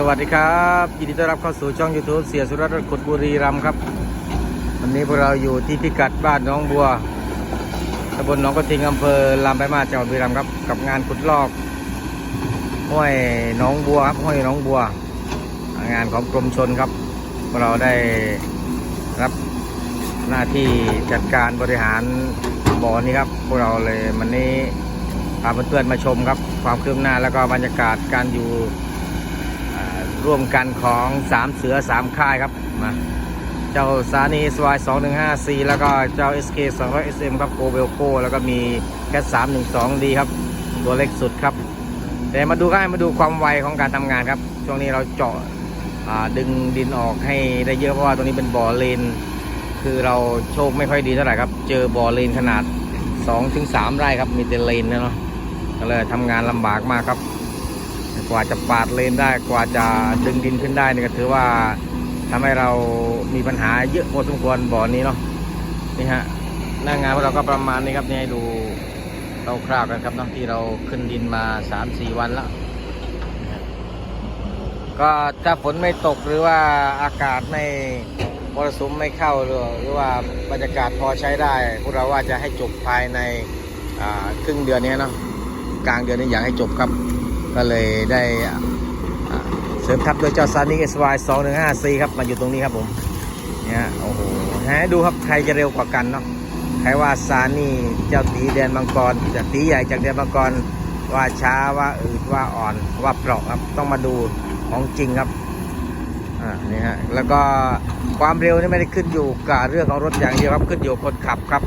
สวัสดีครับยินดีต้อนรับเข้าสู่ช่อง YouTube เสียสุรัตน์ขุดบุรีรัมครับ วันนี้พวกเราอยู่ที่พิกัดบ้านน้องบัวตำบลหนองกระทิงอำเภอลำไปลายมาจังหวัดบุรีรัมย์ครับ กับงานขุดลอกห้วยหนองบัวครับห้วยหนองบัว งานของกรมชนครับพวกเราได้รับหน้าที่จัดการบริหารบ่อนี้ครับพวกเราเลยวันนี้พาเพื่อนๆมาชมครับ ความคืบหน้าแล้วก็บรรยากาศการอยู่ ร่วมกันของสามเสือสามค่ายครับมาเจ้าซานีสวาย2154แล้วก็เจ้า SK 200 SM ครับโกเบลโกแล้วก็มีแคท312ดีครับ ตัวเล็กสุดครับแต่มาดูกันมาดูความไวของการทำงานครับ ช่วงนี้เราเจาะดึงดินออกให้ได้เยอะเพราะว่าตรงนี้เป็นบ่อเลน คือเราโชคไม่ค่อยดีเท่าไหร่ครับ เจอบ่อเลนขนาด2-3ไร่ครับมีแต่เลนนะเนาะก็เลยทำงานลำบากมากครับ กว่าจะปาดเลนได้กว่าจะดึงดินขึ้นได้นี่ก็ถือว่าทำให้เรามีปัญหาเยอะพอสมควรบ่อนี้เนาะนี่ฮะหน้างานของเราก็ประมาณนี้ครับนี่ให้ดูเราคร่าวกันครับเนาะที่เราขึ้นดินมา3-4วันแล้วก็ถ้าฝนไม่ตกหรือว่าอากาศไม่มรสุมไม่เข้าหรือหรือว่าบรรยากาศพอใช้ได้ พวกเราว่าจะให้จบภายในครึ่งเดือนนี้เนาะกลางเดือนนี้อยากให้จบครับ ก็เลยได้เสริมทัพโดยเจ้าซานิเอสวายสองหนึ่งห้าซีครับมาอยู่ตรงนี้ครับผมเนี่ยโอ้โหให้ดูครับใครจะเร็วกว่ากันเนาะใครว่าซานี่เจ้าตีแดนมังกรจะตีใหญ่จากแดนมังกรว่าช้าว่าอืดว่าอ่อนว่าเปราะครับต้องมาดูของจริงครับอ่านี่ฮะแล้วก็ความเร็วนี่ไม่ได้ขึ้นอยู่กับเรื่องของรถอย่างเดียวครับขึ้นอยู่กับคนขับครับ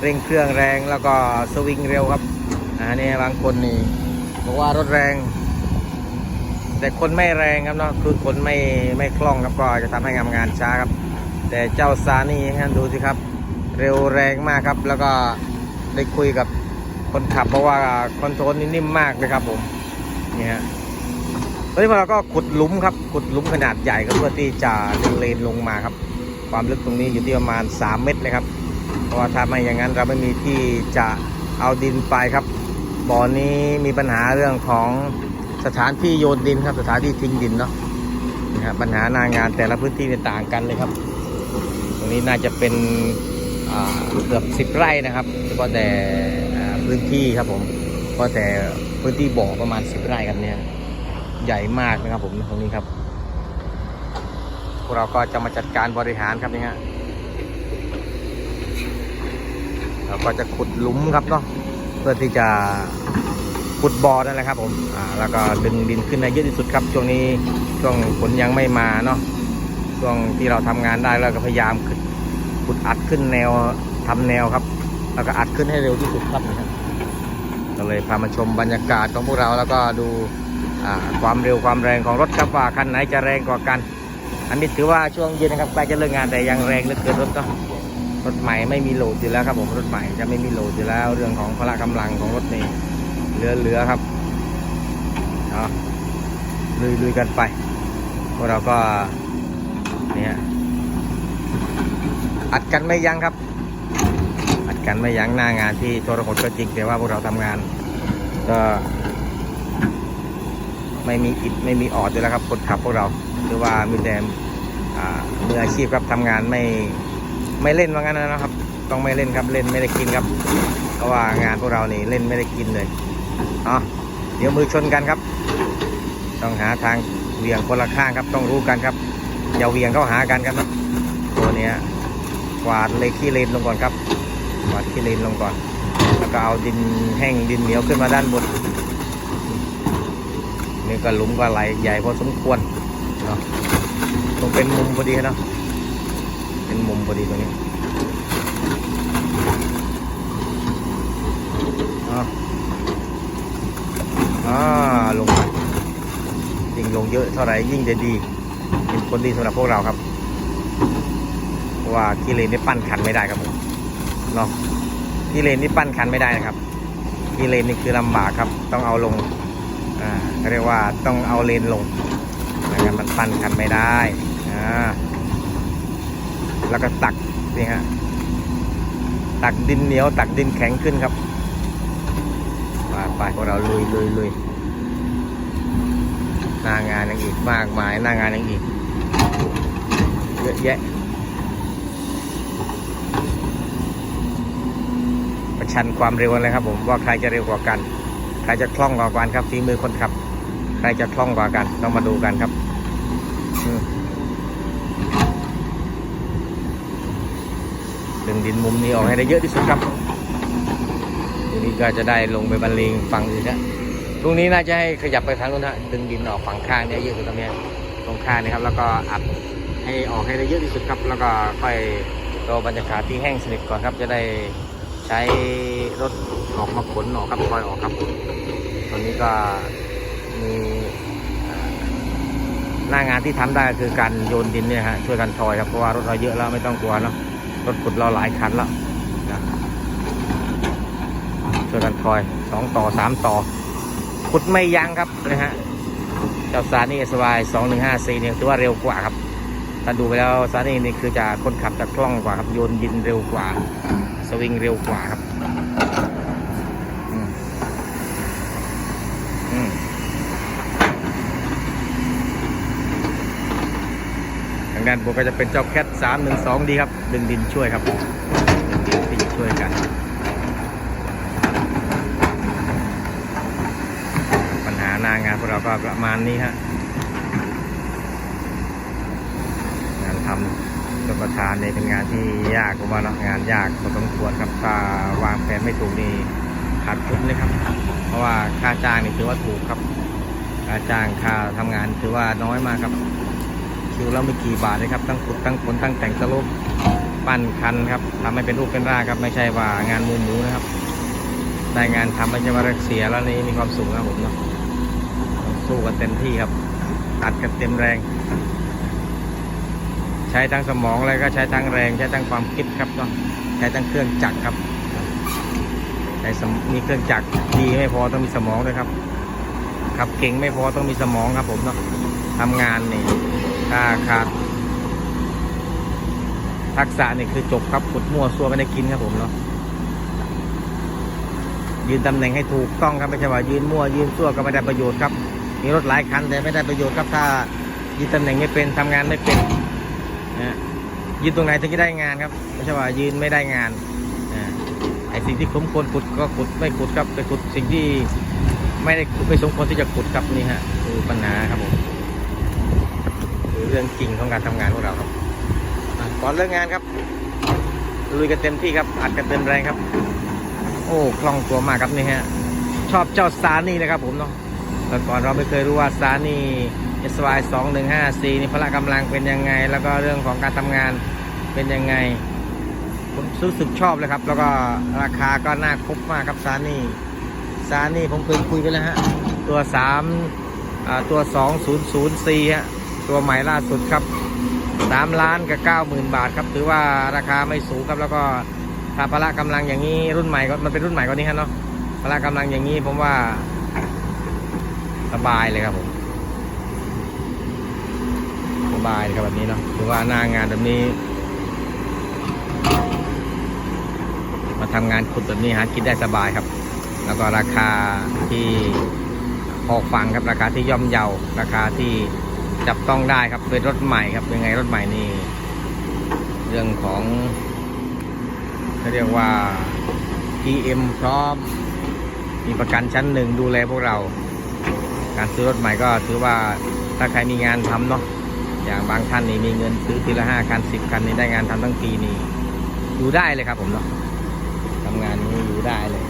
เร่งเครื่องแรงแล้วก็สวิงเร็วครับอ่านี่บางคนนี่ บอกว่ารถแรง แต่คนไม่แรงครับเนาะคือคนไม่ไม่คล่องครับก็จะทำให้งานงานช้าครับ แต่เจ้าซานี่ฮะดูสิครับ เร็วแรงมากครับ แล้วก็ได้คุยกับคนขับเพราะว่าคอนโทรลนี่นิ่มมากเลยครับผมเนี่ฮะตอนนี้พวกเราก็ขุดหลุมครับขุดหลุมขนาดใหญ่ก็เพื่อที่จะดึงเลนลงมาครับ ความลึกตรงนี้อยู่ที่ประมาณ 3 เมตรเลยครับ เพราะว่าถ้าไม่อย่างนั้นเราไม่มีที่จะเอาดินไปครับ บ่อนี้มีปัญหาเรื่องของสถานที่โยนดินครับ สถานที่ทิ้งดินเนาะนะฮะปัญหาหนางานแต่ละพื้นที่ต่างกันเลยครับ ตรงนี้น่าจะเป็นเกือบสิบไร่นะครับเฉพาะแต่พื้นที่ครับผมก็แต่พื้นที่บ่อประมาณสิบไร่ครับเนี่ยใหญ่มากนะครับผมตรงนี้ครับพวกเราก็จะมาจัดการบริหารครับนี่ฮะเราก็จะขุดหลุมครับเนาะ พื่อที่จะขุดบ่อนั่นแหละครับผมอ่าแล้วก็ดึงดินขึ้นในเยอะที่สุดครับ ช่วงนี้ช่วงฝนยังไม่มาเนาะช่วงที่เราทำงานได้แล้วก็พยายามขุดอัดขึ้นแนวทำแนวครับ แล้วก็อัดขึ้นให้เร็วที่สุดครับนะครับก็เลยพามาชมบรรยากาศของพวกเราแล้วก็ดูความเร็วความแรงของรถครับว่าคันไหนจะแรงกว่ากัน อันนี้ถือว่าช่วงเย็นนะครับใกล้จะเลิกงานแต่ยังแรงเหลือเกินรถเนาะ รถใหม่ไม่มีโหลดอยู่แล้วครับผมรถใหม่จะไม่มีโหลดอยู่แล้ว เรื่องของพละกำลังของรถนี่เหลือเหลือครับเอาลุยลุยกันไปพวกเราก็เนี่ยอัดกันไม่ยั้งครับ อัดกันไม่ยั้งหน้างานที่โทรหดก็จริงแต่ว่าพวกเราทำงาน ก็ไม่มีอิดไม่มีออดอยู่แล้วครับคนขับพวกเรา หรือว่ามีแต่มืออาชีพครับทำงานไม่ ไม่เล่นว่างั้นนะครับ ต้องไม่เล่นครับเล่นไม่ได้กินครับเพราะว่างานพวกเรานี่เล่นไม่ได้กินเลยเนาะเดี๋ยวมือชนกันครับ ต้องหาทางเวียงคนละข้างครับ ต้องรู้กันครับอย่าเวียงเข้าหากันครับนะตัวเนี้ยกวาดเลยขี้เลนลงก่อนครับกวาดขี้เลนลงก่อน แล้วก็เอาดินแห้งดินเหนียวขึ้นมาด้านบนนี่ก็หลุมก็ไหลใหญ่พอสมควรเนาะตรงเป็นมุมพอดีเนาะ เป็นมุมพอดีตรงนี้อ่าอ่าลงยิ่งลงเยอะเท่าไหร่ยิ่งจะดี เป็นผลดีสำหรับพวกเราครับว่ากิเลนนี่ปั้นคันไม่ได้ครับผมเนาะกิเลนนี่ปั้นคันไม่ได้นะครับกิเลนนี่คือลำบากครับ ต้องเอาลงอ่าเรียกว่าต้องเอาเลนลงไม่งั้นมันปั้นคันไม่ได้อ่า แล้วก็ตักนี่ฮะตักดินเหนียว ตักดินแข็งขึ้นครับไปไปพวกเราลุยลุยลุยหน้างานยังอีกมากมายหน้างานยังอีกเยอะแยะประชันความเร็วเลยครับ ผมว่าใครจะเร็วกว่ากัน ใครจะคล่องกว่ากันครับฝีมือคนขับ ใครจะคล่องกว่ากันต้องมาดูกันครับ ดึงดินมุมนี้ออกให้ได้เยอะที่สุดครับทีนี้ก็จะได้ลงไปบรรเลงฝั่งอื่นะตรงนี้น่าจะให้ขยับไปทางนู้นฮะดึงดินออกฝั่งข้างเนี่ยเยอะสุดตรงนี้ตรงข้างนะครับ แล้วก็อัดให้ออกให้ได้เยอะที่สุดครับ แล้วก็ค่อยรอบรรยากาศที่แห้งสนิทก่อนครับ จะได้ใช้รถออกมาขนออกครับคอยออกครับตอนนี้ก็มีหน้างานที่ทำได้ก็คือการโยนดินเนี่ยฮะช่วยกันทอยครับเพราะว่ารถเราเยอะแล้วไม่ต้องกลัวเนาะ รถขุดเราหลายคันแล้วนะช่วยกันถอยสองต่อสามต่อ ขุดไม่ยั้งครับนะฮะเจ้าซานี่สบายสองหนึ่งห้าสี่เนี่ยถือว่าเร็วกว่าครับถ้าดูไปแล้วซานี่นี่คือจะคนขับจะคล่องกว่าครับโยนยินเร็วกว่า สวิงเร็วกว่าครับอืม อืมทาง ด้านบนก็จะเป็นเจ้าแคทสามหนึ่งสองดีครับ ดึงดินช่วยครับ ดึงดินที่ช่วยกัน ปัญหาหน้างานพวกเราก็ประมาณนี้ฮะงานทำรับประทานเนี่ยเป็นงานที่ยากผมว่าเนาะงานยากพอสมควรครับถ้าวางแผนไม่ถูกนี่ขาดทุนเลยครับ เพราะว่าค่าจ้างนี่ถือว่าถูกครับ ค่าจ้างค่าทำงานถือว่าน้อยมากครับ คิวแล้วไม่กี่บาทเลยครับตั้งขุดตั้งขนตั้งแต่งสรุปปั้นคันครับทำให้เป็นรูปเป็นร่างครับ ไม่ใช่ว่างานมูหมูนะครับได้งานทำไม่ใช่ว่าเสียแล้วนี่มีความสุขนะครับผมเนาะสู้กันเต็มที่ครับ ตัดกันเต็มแรง ใช้ทั้งสมองเลยก็ใช้ทั้งแรง ใช้ทั้งความคิดครับเนาะใช้ทั้งเครื่องจักรครับใช้มีเครื่องจักรดีไม่พอต้องมีสมองด้วยครับขับเก่งไม่พอต้องมีสมองครับผมเนาะทำงานนี่ ถ้าขาดทักษะนี่คือจบครับขุดมั่วซัวไม่ได้กินครับผมเนาะยืนตำแหน่งให้ถูกต้องครับไม่ใช่ว่ายืนมั่วยืนซัวก็ไม่ได้ประโยชน์ครับ มีรถหลายคันแต่ไม่ได้ประโยชน์ครับถ้ายืนตำแหน่งไม่เป็นทำงานไม่เป็นนะยืนตรงไหนถึงจะได้งานครับ ไม่ใช่ว่ายืนไม่ได้งานอ่าไอ้สิ่งที่สมควรขุดก็ขุดไม่ขุดครับไปขุดสิ่งที่ไม่ได้ไม่สมควรที่จะขุดครับนี่ฮะคือปัญหาครับผม เรื่องจริงของการทำงานของเราครับก่อนเลิกงานครับ ลุยกันเต็มที่ครับอัดกันเต็มแรงครับ โอ้คล่องตัวมากครับนี่ฮะชอบเจ้าซานี่นะครับผมเนาะแต่ก่อนเราไม่เคยรู้ว่าซานี่ S Y สองหนึ่งห้าสี่นี่พละกำลังเป็นยังไง แล้วก็เรื่องของการทำงานเป็นยังไง ผมรู้สึกชอบเลยครับ แล้วก็ราคาก็น่าคบมากครับซานี่ซานี่ผมเคยคุยไปแล้วฮะ ตัวสามอ่าตัวสองศูนย์ศูนย์สี่ฮะ ตัวใหม่ล่าสุดครับสามล้านกับเก้าหมื่นบาทครับถือว่าราคาไม่สูงครับแล้วก็ถ้าพละกำลังอย่างนี้รุ่นใหม่ก็มันเป็นรุ่นใหม่กว่านี้ฮะเนาะพละกำลังอย่างนี้ผมว่าสบายเลยครับผมสบายเลยครับแบบนี้เนาะถือว่าหน้างานแบบนี้ มาทำงานขุดแบบนี้หากินได้สบายครับ แล้วก็ราคาที่พอฟังครับราคาที่ย่อมเยาราคาที่ จับต้องได้ครับเป็นรถใหม่ครับยังไงรถใหม่นี่เรื่องของเขาเรียกว่า PM พร้อม มีประกันชั้นหนึ่งดูแลพวกเรา การซื้อรถใหม่ก็ถือว่าถ้าใครมีงานทำเนาะอย่างบางท่านนี่มีเงินซื้อทีละห้าคันสิบคันนี่ได้งานทำทั้งปีนี่อยู่ได้เลยครับผมเนาะทำงานนี้อยู่ได้เลย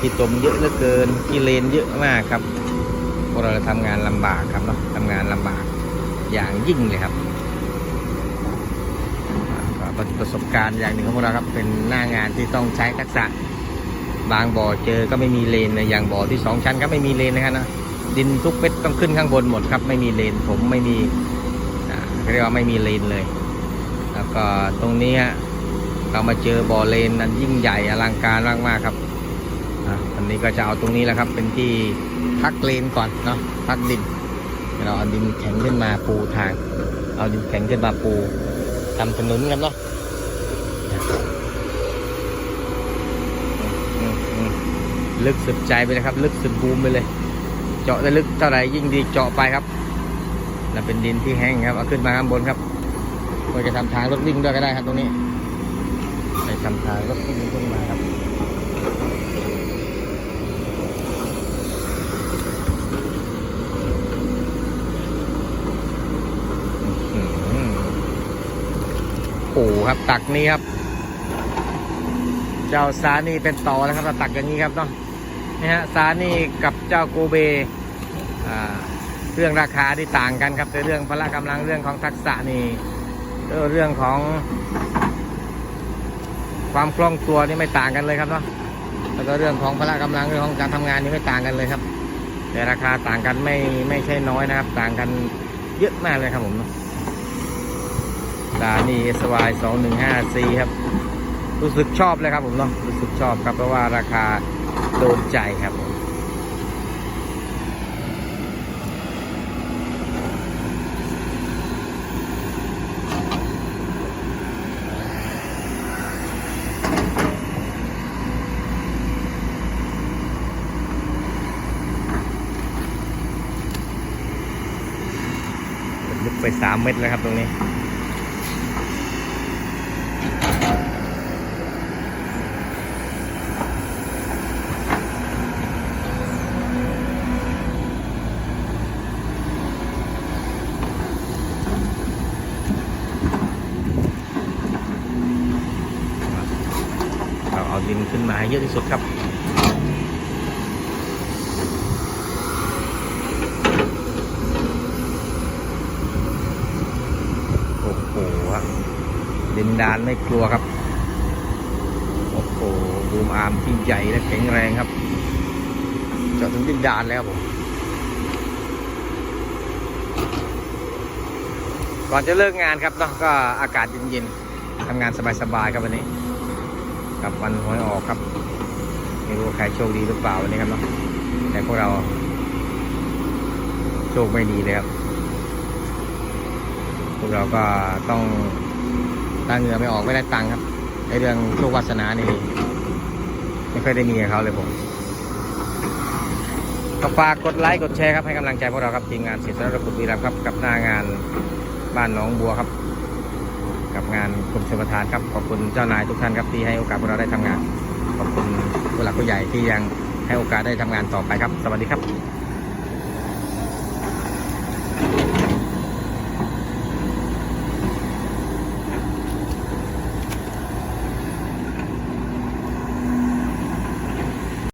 แต่ตมเยอะเหลือเกินขี้เลนเยอะมากครับพวกเราทำงานลำบากครับเนาะทำงานลำบากอย่างยิ่งเลยครับประสบการณ์อย่างหนึ่งของพวกเราครับเป็นหน้างานที่ต้องใช้ทักษะบางบ่อเจอก็ไม่มีเลนนะอย่างบ่อที่สองชั้นก็ไม่มีเลนนะครับนะดินทุกเม็ดต้องขึ้นข้างบนหมดครับไม่มีเลนผมไม่มีเรียกว่าไม่มีเลนเลย แล้วก็ตรงนี้ฮะเรามาเจอบ่อเลนนั้นยิ่งใหญ่อลังการมากๆครับ นี้ก็จะเอาตรงนี้แหละครับ เป็นที่พักเลนก่อนเนาะพักดินเราเอาดินแข็งขึ้นมาปูทาง เอาดินแข็งขึ้นมาปูทำถนนกันเนาะลึกสุดใจไปเลยครับ ลึกสุดบูมไปเลย เจาะได้ลึกเท่าไหร่ยิ่งดีเจาะไปครับนั่นเป็นดินที่แห้งครับเอาขึ้นมาข้างบนครับก็จะทำทางรถวิ่งด้วยก็ได้ครับตรงนี้ไปทำทางรถวิ่งขึ้นมาครับ โอ้โหครับตักนี้ครับ เจ้าซานี่เป็นต่อนะครับตักอย่างนี้ครับเนาะนี่ฮะซานี่กับเจ้าโกเบเรื่องราคาที่ต่างกันครับแต่เรื่องพละกำลังเรื่องของทักษะนี่เรื่องของ ความคล่องตัวนี่ไม่ต่างกันเลยครับเนาะแล้วก็เรื่องของพละกำลังเรื่องของการทำงานนี่ไม่ต่างกันเลยครับ แต่ราคาต่างกันไม่ไม่ใช่น้อยนะครับ ต่างกันเยอะมากเลยครับผมเนาะ ซานี่ SY 215 C ครับ รู้สึกชอบเลยครับผมเนาะรู้สึกชอบครับเพราะว่าราคาโดนใจครับผมลึกไปสามเมตรแล้วครับตรงนี้ เราเอา ดินขึ้นมาเยอะที่สุดครับโอ้โหครับดินดานไม่กลัวครับโอ้โหบูมอาร์มที่ใหญ่และแข็งแรงครับเจาะถึงดินดานแล้วผมก่อนจะเลิกงานครับเนาะก็อากาศเย็นๆทำงานสบายๆครับวันนี้ กับวันหวยออกครับไม่รู้ใครโชคดีหรือเปล่าวันนี้ครับเนาะแต่พวกเรา โชคไม่ดีเลยครับพวกเราก็ต้องตาเงื่อไม่ออกไม่ได้ตังค์ครับในเรื่องโชควาสนานี่ไม่ค่อยได้มีกับเขาเลยผมก็ฝากกดไลค์กดแชร์ครับให้กำลังใจพวกเราครับทีมงานเสียสละระบุรีรัมครับกับหน้างานบ้านหนองบัวครับ กับงานกรมชลประทานครับ ขอบคุณเจ้านายทุกท่านครับที่ให้โอกาสพวกเราได้ทำงาน ขอบคุณผู้หลักผู้ใหญ่ที่ยังให้โอกาสได้ทำงานต่อไปครับ สวัสดีครับ